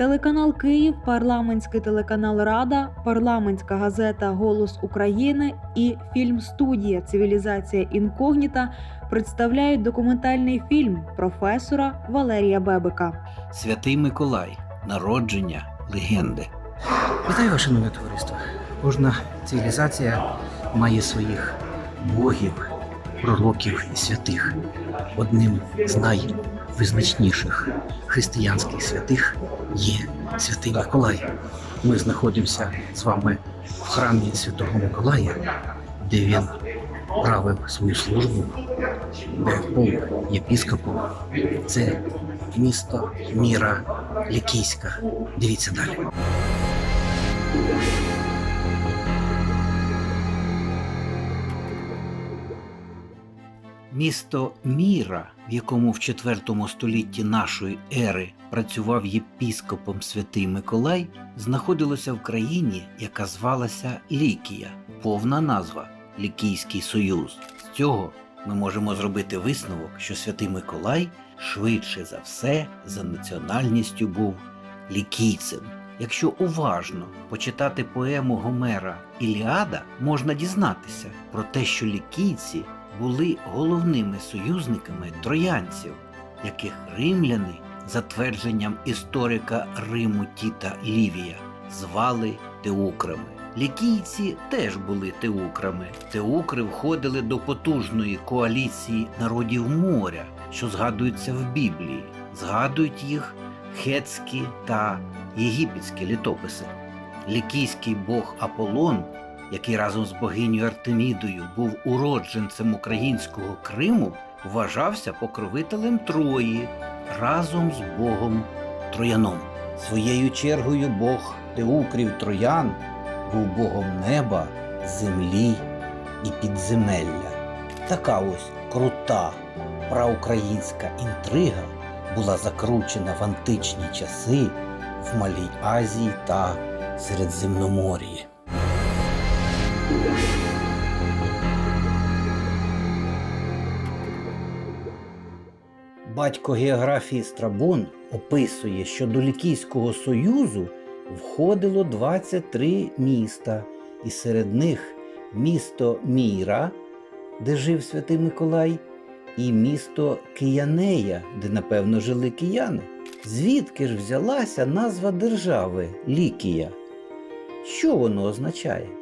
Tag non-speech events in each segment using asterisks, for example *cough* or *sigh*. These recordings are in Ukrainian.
Телеканал Київ, парламентський телеканал Рада, парламентська газета Голос України і фільм-студія Цивілізація інкогніта представляють документальний фільм професора Валерія Бебика. Святий Миколай. Народження легенди. Вітаю, ваше нове товариство. Кожна цивілізація має своїх богів, пророків і святих. Одним з найвизначніших християнських святих є святий Миколай. Ми знаходимося з вами в храмі Святого Миколая, де він правив свою службу, де був єпіскопом. Це місто Міра Лікійська. Дивіться далі. Місто Міра, в якому в IV столітті нашої ери працював єпіскопом святий Миколай, знаходилося в країні, яка звалася Лікія, повна назва Лікійський Союз. З цього ми можемо зробити висновок, що святий Миколай швидше за все за національністю був лікійцем. Якщо уважно почитати поему Гомера Іліада, можна дізнатися про те, що лікійці були головними союзниками троянців, яких римляни, за твердженням історика Риму Тіта Лівія, звали теукрами. Лікійці теж були теукрами. Теукри входили до потужної коаліції народів моря, що згадуються в Біблії. Згадують їх хетські та єгипетські літописи. Лікійський бог Аполлон який разом з богинею Артемідою був уродженцем українського Криму, вважався покровителем Трої разом з богом Трояном. Своєю чергою бог Теукрів Троян був богом неба, землі і підземелля. Така ось крута праукраїнська інтрига була закручена в античні часи в Малій Азії та Середземномор'ї. Батько географії Страбон описує, що до Лікійського союзу входило 23 міста, і серед них місто Міра, де жив святий Миколай, і місто Киянея, де напевно жили кияни. Звідки ж взялася назва держави Лікія? Що воно означає?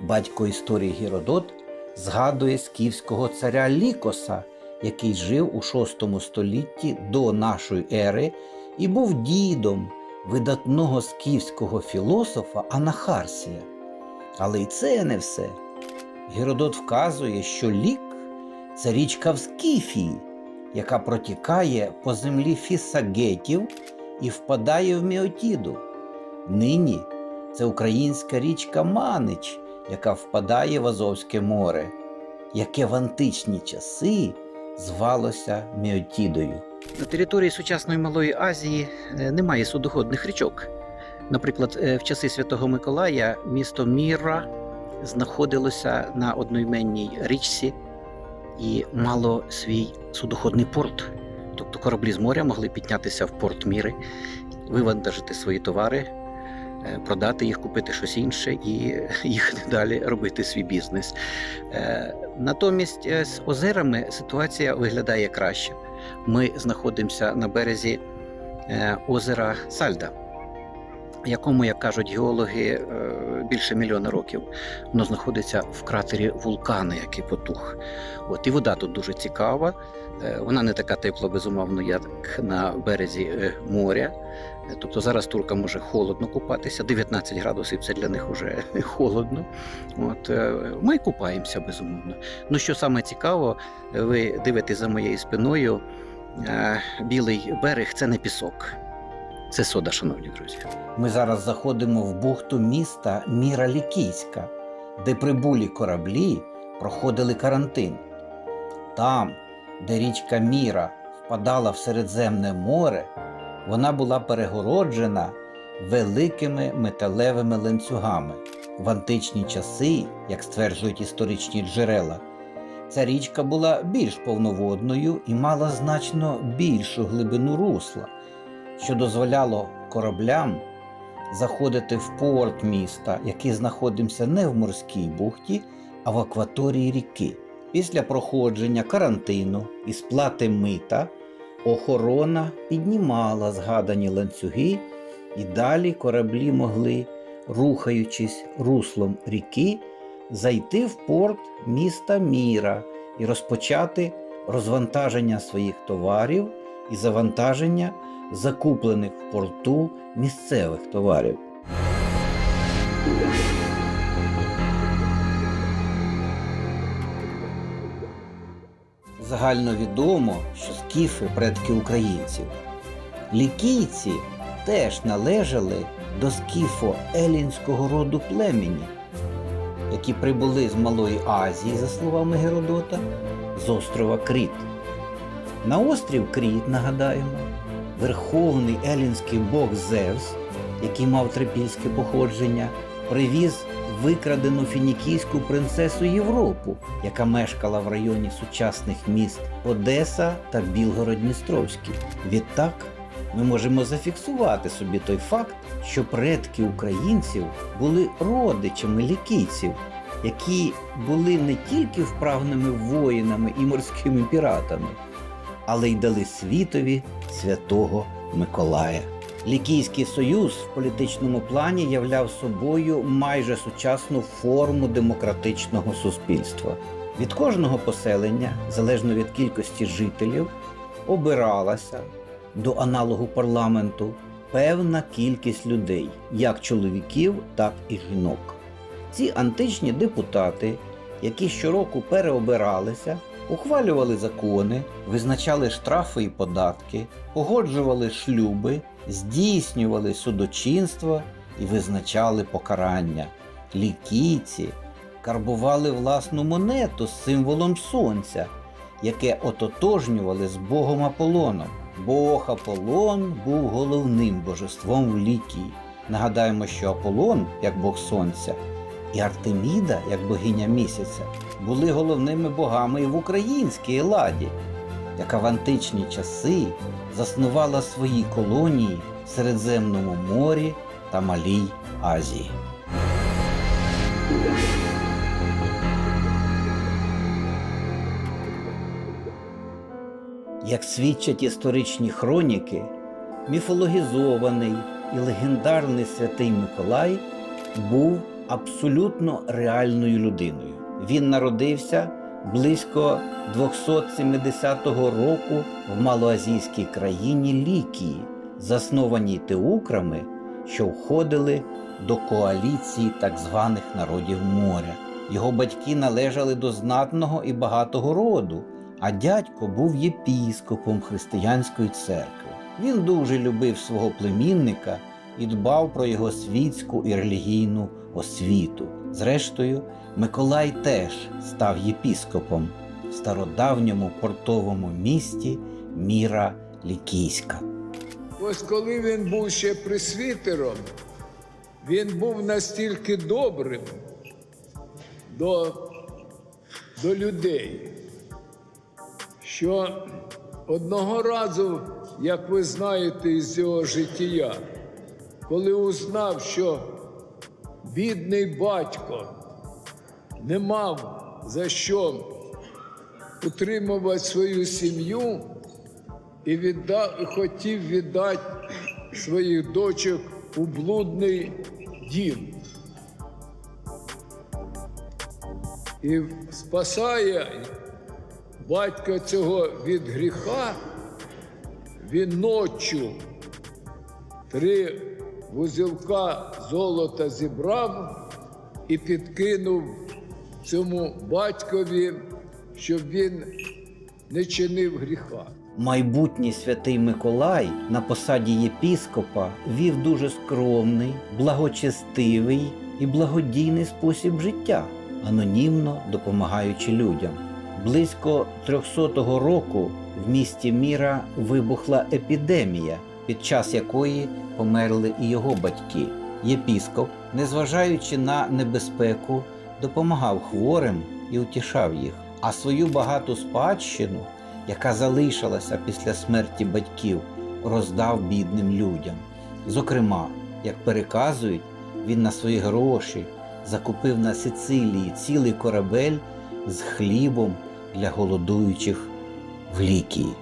Батько історії Геродот згадує скіфського царя Лікоса, який жив у VI столітті до нашої ери і був дідом видатного скіфського філософа Анахарсія. Але й це не все. Геродот вказує, що лік це річка в Скіфії, яка протікає по землі фісагетів і впадає в Міотіду. Нині це українська річка Манич, яка впадає в Азовське море, яке в античні часи звалося Міотідою. На території сучасної Малої Азії е, немає судоходних річок. Наприклад, е, в часи Святого Миколая місто Міра знаходилося на одноіменній річці і мало свій судоходний порт. Тобто кораблі з моря могли піднятися в порт Міри, вивантажити свої товари, продати їх, купити щось інше і *laughs* їхати далі робити свій бізнес. Е, Натомість е, з озерами ситуація виглядає краще. Ми знаходимося на березі е, озера Сальда, якому, як кажуть геологи, е, більше мільйона років. Воно знаходиться в кратері вулкана, який потух. От, і вода тут дуже цікава. Е, Вона не така тепла, безумовно, як на березі е, моря. Тобто зараз туркам може холодно купатися, 19 градусів це для них вже *laughs* холодно. От, е, ми купаємося безумовно. Ну що саме цікаво, ви дивитесь за моєю спиною. е, Білий берег це не пісок, це сода, шановні друзі. Ми зараз заходимо в бухту міста Міра Лікійська, де прибулі кораблі проходили карантин. Там, де річка Міра впадала в Середземне море, вона була перегороджена великими металевими ланцюгами. В античні часи, як стверджують історичні джерела, ця річка була більш повноводною і мала значно більшу глибину русла, що дозволяло кораблям заходити в порт міста, який знаходився не в морській бухті, а в акваторії ріки. Після проходження карантину і сплати мита охорона піднімала згадані ланцюги, і далі кораблі могли, рухаючись руслом ріки, зайти в порт міста Міра і розпочати розвантаження своїх товарів і завантаження закуплених в порту місцевих товарів. Загальновідомо, що скіфи предки українців. Лікійці теж належали до скіфо-елінського роду племені, які прибули з Малої Азії, за словами Геродота, з острова Кріт. На острів Кріт, нагадаємо, верховний елінський бог Зевс, який мав трипільське походження, привіз викрадену фінікійську принцесу Європу, яка мешкала в районі сучасних міст Одеса та Білгород-Дністровський. Відтак ми можемо зафіксувати собі той факт, що предки українців були родичами лікійців, які були не тільки вправними воїнами і морськими піратами, але й дали світові святого Миколая. Лікійський союз в політичному плані являв собою майже сучасну форму демократичного суспільства. Від кожного поселення, залежно від кількості жителів, обиралася до аналогу парламенту певна кількість людей, як чоловіків, так і жінок. Ці античні депутати, які щороку переобиралися, ухвалювали закони, визначали штрафи і податки, погоджували шлюби, здійснювали судочинство і визначали покарання. Лікійці карбували власну монету з символом сонця, яке ототожнювали з богом Аполлоном. Бог Аполлон був головним божеством в Лікії. Нагадаємо, що Аполлон, як бог сонця, і Артеміда, як богиня місяця, були головними богами і в українській Еладі, яка в античні часи заснувала свої колонії в Середземному морі та Малій Азії. Як свідчать історичні хроніки, міфологізований і легендарний святий Миколай був абсолютно реальною людиною. Він народився близько 270 року в малоазійській країні Лікії, заснованій теукрами, що входили до коаліції так званих народів моря. Його батьки належали до знатного і багатого роду, а дядько був єпіскопом християнської церкви. Він дуже любив свого племінника і дбав про його світську і релігійну освіту. Зрештою, Миколай теж став єпіскопом в стародавньому портовому місті Міра Лікійська. Ось коли він був ще пресвітером, він був настільки добрим до, до людей, що одного разу, як ви знаєте із його життя, коли узнав, що бідний батько не мав за що утримувати свою сім'ю, і відда... хотів віддати своїх дочок у блудний дім. І спасає батька цього від гріха, він ночі три вузілка золота зібрав і підкинув цьому батькові, щоб він не чинив гріха. Майбутній святий Миколай на посаді єпіскопа вів дуже скромний, благочестивий і благодійний спосіб життя, анонімно допомагаючи людям. Близько 300-го року в місті Міра вибухла епідемія, під час якої померли і його батьки. Єпіскоп, незважаючи на небезпеку, допомагав хворим і утішав їх, а свою багату спадщину яка залишилася після смерті батьків, роздав бідним людям. Зокрема, як переказують, він на свої гроші закупив на Сицилії цілий корабель з хлібом для голодуючих в Лікії.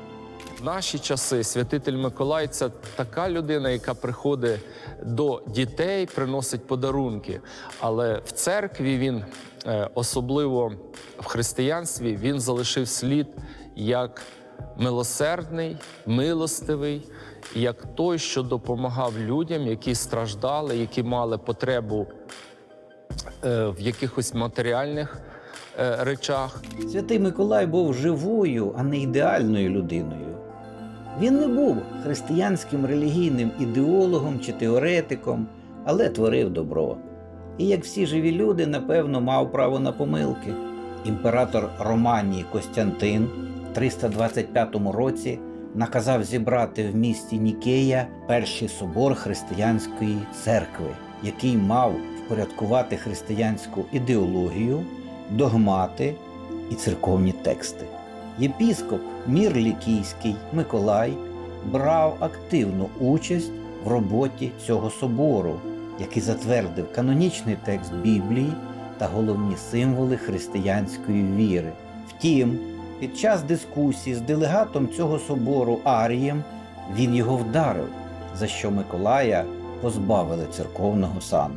В наші часи святитель Миколай це така людина, яка приходить до дітей, приносить подарунки. Але в церкві він, е, особливо в християнстві, він залишив слід як милосердний, милостивий, як той, що допомагав людям, які страждали, які мали потребу е, в якихось матеріальних е, речах. Святий Миколай був живою, а не ідеальною людиною. Він не був християнським релігійним ідеологом чи теоретиком, але творив добро. І як всі живі люди, напевно, мав право на помилки. Імператор Романії Костянтин в 325 році наказав зібрати в місті Нікея перший собор християнської церкви, який мав впорядкувати християнську ідеологію, догмати і церковні тексти. Єпіскоп Мір Лікійський Миколай брав активну участь в роботі цього собору, який затвердив канонічний текст Біблії та головні символи християнської віри. Втім, під час дискусії з делегатом цього собору Арієм він його вдарив, за що Миколая позбавили церковного сану.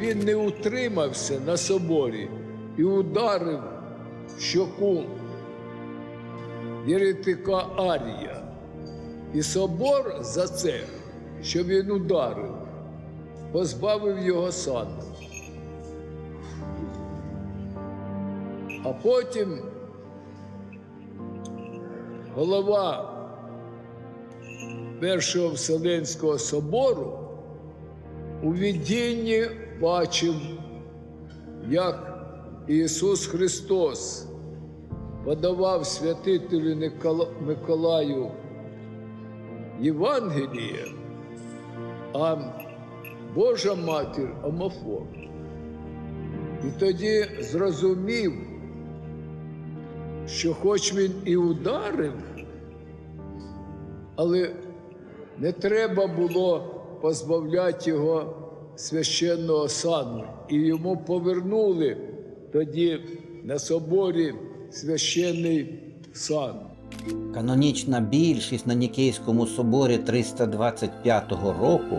Він не утримався на соборі і ударив щоку єретика Арія. І собор за це, що він ударив, позбавив його сану. А потім голова Першого Вселенського собору у видінні бачив, як Ісус Христос подавав святителю Миколаю Євангеліє, а Божа матір омофор. І тоді зрозумів, що хоч він і ударив, але не треба було позбавляти його священного сану. І йому повернули тоді на соборі священний сан. Канонічна більшість на Нікейському соборі 325 року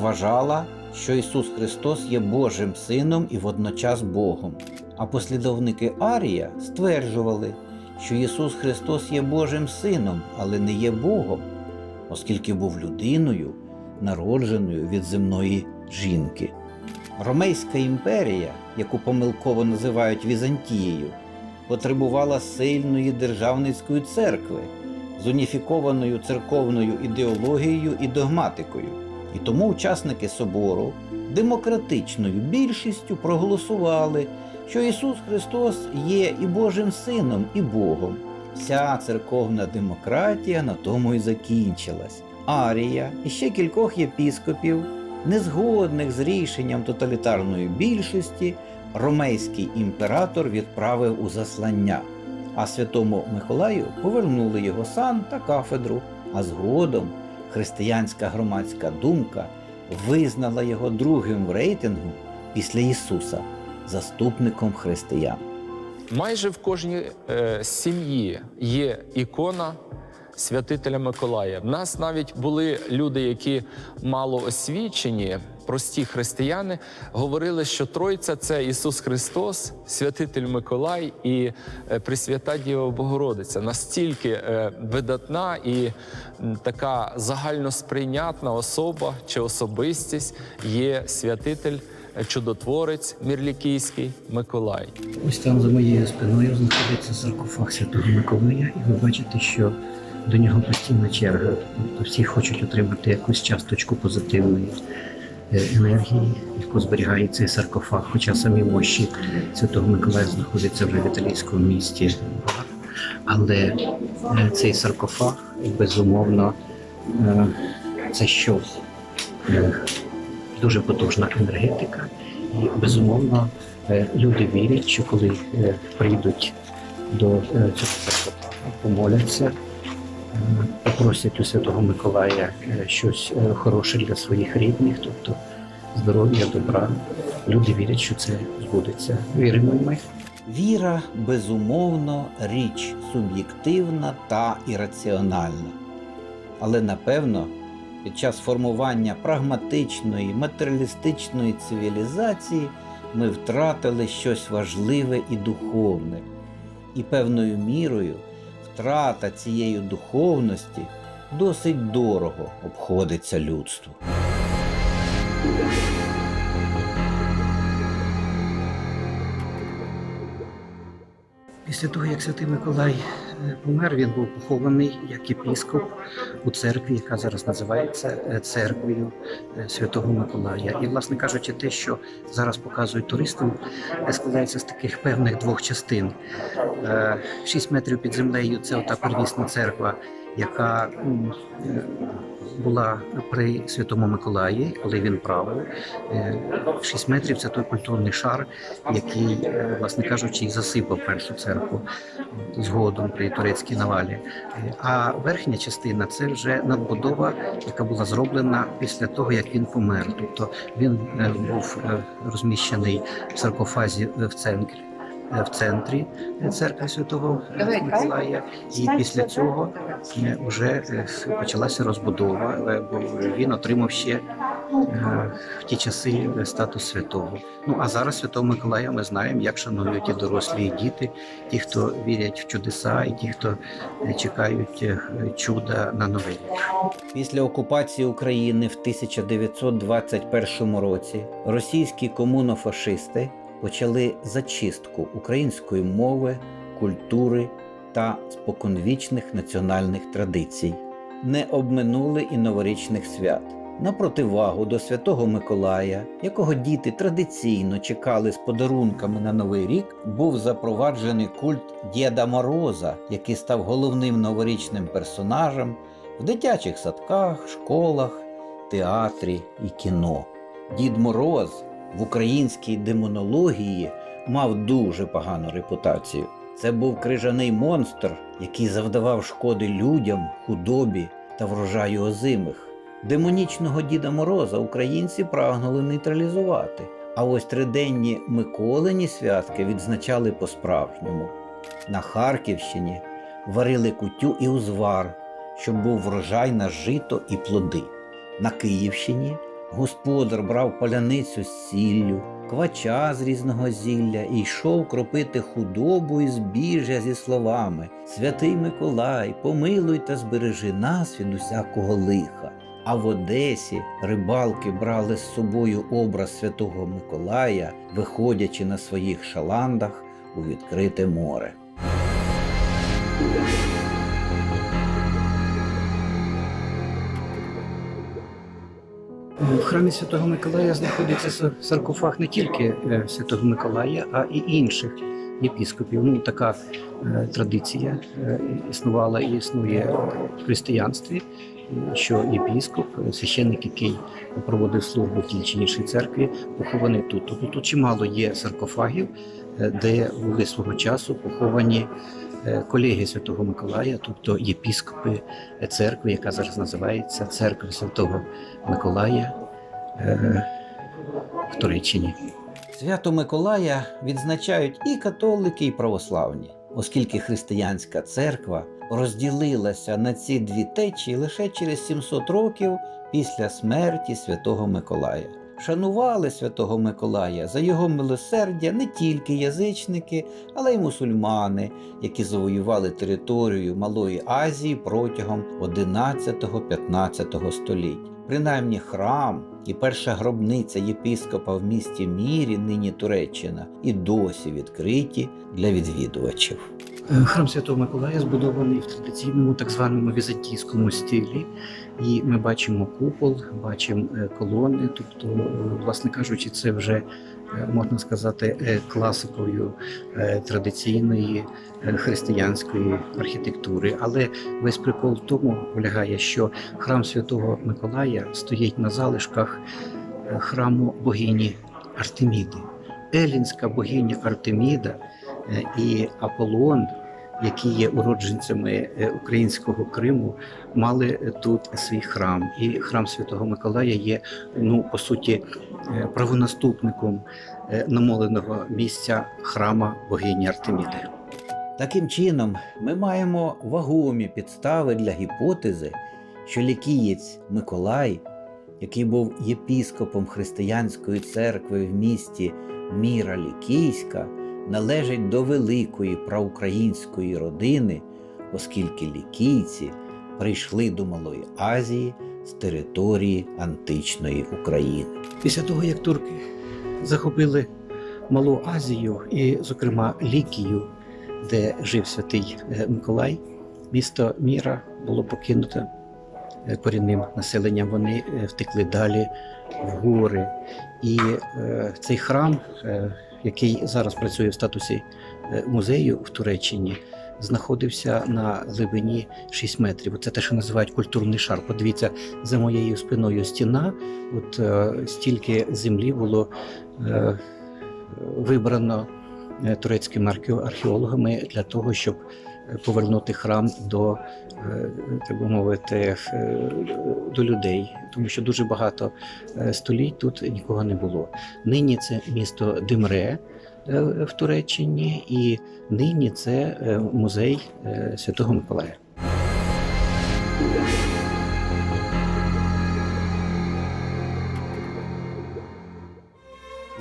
вважала, що Ісус Христос є Божим Сином і водночас Богом. А послідовники Арія стверджували, що Ісус Христос є Божим Сином, але не є Богом, оскільки був людиною, народженою від земної жінки. Ромейська імперія, яку помилково називають Візантією, потребувала сильної державницької церкви з уніфікованою церковною ідеологією і догматикою. І тому учасники собору демократичною більшістю проголосували, що Ісус Христос є і Божим Сином, і Богом. Вся церковна демократія на тому і закінчилась. Арія і ще кількох єпіскопів, незгодних з рішенням тоталітарної більшості, ромейський імператор відправив у заслання, а святому Миколаю повернули його сан та кафедру, а згодом християнська громадська думка визнала його другим в рейтингу після Ісуса, заступником християн. Майже в кожній е, сім'ї є ікона святителя Миколая. В нас навіть були люди, які мало освічені, прості християни, говорили, що Тройця це Ісус Христос, святитель Миколай і е, Пресвята Діва Богородиця. Настільки е, видатна і така загальносприйнятна особа чи особистість є святитель. е, Чудотворець Мірлікійський Миколай. Ось там за моєю спиною знаходиться саркофаг Святого Миколая, і ви бачите, що до нього постійна черга. Тобто всі хочуть отримати якусь часточку позитивної енергії, яку зберігає цей саркофаг. Хоча самі мощі Святого Миколая знаходяться вже в італійському місті. Але е, цей саркофаг, безумовно, е, це щось. Е, Дуже потужна енергетика, і безумовно Е, Люди вірять, що коли е, прийдуть до е, цього саркофагу, помоляться, попросять у Святого Миколая е, щось е, хороше для своїх рідних, тобто здоров'я, добра. Люди вірять, що це збудеться. Віримо й ми. Віра, безумовно, річ суб'єктивна та ірраціональна. Але напевно, під час формування прагматичної, матеріалістичної цивілізації ми втратили щось важливе і духовне. І певною мірою втрата цієї духовності досить дорого обходиться людству. Після того, як Святий Миколай помер, він був похований як єпіскоп у церкві, яка зараз називається е, церквою е, Святого Миколая. І, власне кажучи, те, що зараз показують туристам, складається з таких певних двох частин. Е, Шість метрів під землею це ота первісна церква, яка була при Святому Миколаї, коли він правив. Е, Шість метрів це той культурний шар, який, е, власне кажучи, і засипав першу церкву згодом при турецькій навалі. Е, А верхня частина це вже надбудова, яка була зроблена після того, як він помер. Тобто він був розміщений в саркофазі в центрі. Е, В центрі е, церкви Святого Миколая, і після цього е, вже почалася розбудова, бо він отримав ще в ті часи статус святого. Ну а зараз Святого Миколая ми знаємо, як шанують і дорослі, і діти, ті, хто вірять в чудеса, і ті, хто чекають чуда на новий рік. Після окупації України в 1921 році російські комунофашисти почали зачистку української мови, культури та споконвічних національних традицій. Не обминули і новорічних свят. На противагу до Святого Миколая, якого діти традиційно чекали з подарунками на Новий рік, був запроваджений культ Діда Мороза, який став головним новорічним персонажем в дитячих садках, школах, театрі і кіно. Дід Мороз в українській демонології мав дуже погану репутацію. Це був крижаний монстр, який завдавав шкоди людям, худобі та врожаю озимих. Демонічного Діда Мороза українці прагнули нейтралізувати, а ось триденні Миколині святки відзначали по-справжньому. На Харківщині варили кутю і узвар, щоб був врожай на жито і плоди. На Київщині господар брав паляницю з сіллю, квача з різного зілля і йшов кропити худобу і збіжжя зі словами Святий Миколай, помилуй та збережи нас від усякого лиха. А в Одесі рибалки брали з собою образ Святого Миколая, виходячи на своїх шаландах у відкрите море. В храмі Святого Миколая знаходиться сар- саркофаг не тільки е, Святого Миколая, а і інших єпіскопів. Ну така е, традиція е, існувала і існує в християнстві, що єпіскоп, священник, який проводив службу в тій чи іншій церкві, похований тут. Тобто тут чимало є саркофагів, де були свого часу поховані е, колеги Святого Миколая, тобто єпіскопи церкви, яка зараз називається Церква Святого Миколая е, в Туреччині. Свято Миколая відзначають і католики, і православні, оскільки християнська церква розділилася на ці дві течії лише через 700 років після смерті святого Миколая. Шанували святого Миколая за його милосердя не тільки язичники, але й мусульмани, які завоювали територію Малої Азії протягом 11-15 століть. Принаймні храм і перша гробниця єпископа в місті Мірі, нині Туреччина, і досі відкриті для відвідувачів. Храм Святого Миколая збудований в традиційному так званому візантійському стилі. І ми бачимо купол, бачимо е, колони. Тобто, е, власне кажучи, це вже е, можна сказати класикою традиційної християнської архітектури. Але весь прикол в тому полягає, що храм Святого Миколая стоїть на залишках храму богині Артеміди. Елінська богиня Артеміда і Аполлон які є уродженцями е, українського Криму, мали тут свій храм. І храм Святого Миколая є, ну по суті, е, правонаступником е, намоленого місця храма богині Артеміди. Таким чином, ми маємо вагомі підстави для гіпотези, що лікієць Миколай, який був єпіскопом християнської церкви в місті Міра Лікійська, належить до великої проукраїнської родини, оскільки лікійці прийшли до Малої Азії з території античної України. Після того, як турки захопили Малу Азію і, зокрема, Лікію, де жив святий е, Миколай, місто Міра було покинуте е, корінним населенням. Вони е, втекли далі в гори. І е, цей храм, е, який зараз працює в статусі е, музею в Туреччині, знаходився на глибині 6 метрів. Це те, що називають культурний шар. Подивіться, за моєю спиною стіна. От е, стільки землі було е, вибрано турецькими архе- археологами для того, щоб повернути храм до, е, так би мовити, е, до людей, тому що дуже багато е, століть тут нікого не було. Нині це місто Демре е, в Туреччині, і нині це музей Святого Миколая.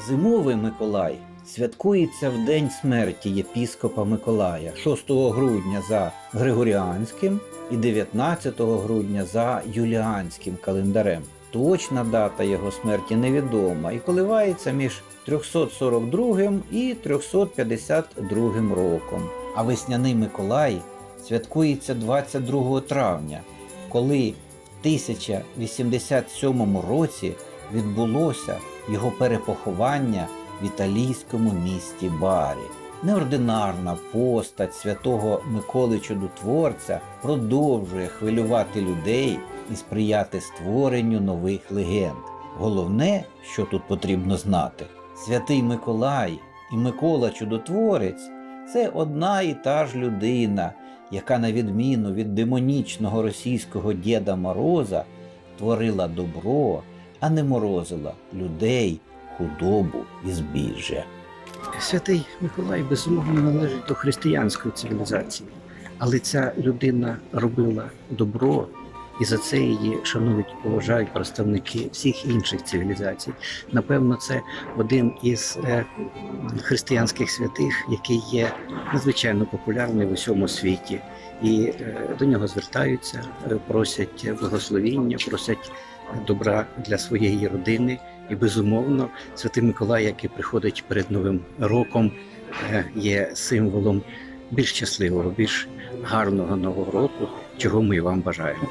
Зимовий Миколай святкується в день смерті єпіскопа Миколая 6 грудня за Григоріанським і 19 грудня за юліанським календарем. Точна дата його смерті невідома і коливається між 342 і 352 роком. А весняний Миколай святкується 22 травня, коли в 1087 році відбулося його перепоховання в італійському місті Барі. Неординарна постать святого Миколи Чудотворця продовжує хвилювати людей і сприяти створенню нових легенд. Головне, що тут потрібно знати, святий Миколай і Микола Чудотворець це одна і та ж людина, яка, на відміну від демонічного російського Діда Мороза, творила добро, а не морозила людей, худобу і збіжжя. Святий Миколай безумовно належить до християнської цивілізації, але ця людина робила добро, і за це її шанують поважають представники всіх інших цивілізацій. Напевно, це один із е, християнських святих, який є надзвичайно популярний в усьому світі. І е, до нього звертаються, просять благословіння, просять добра для своєї родини. І безумовно, Святий Миколай, який приходить перед Новим роком, е, є символом більш щасливого, більш гарного нового року, чого ми вам бажаємо.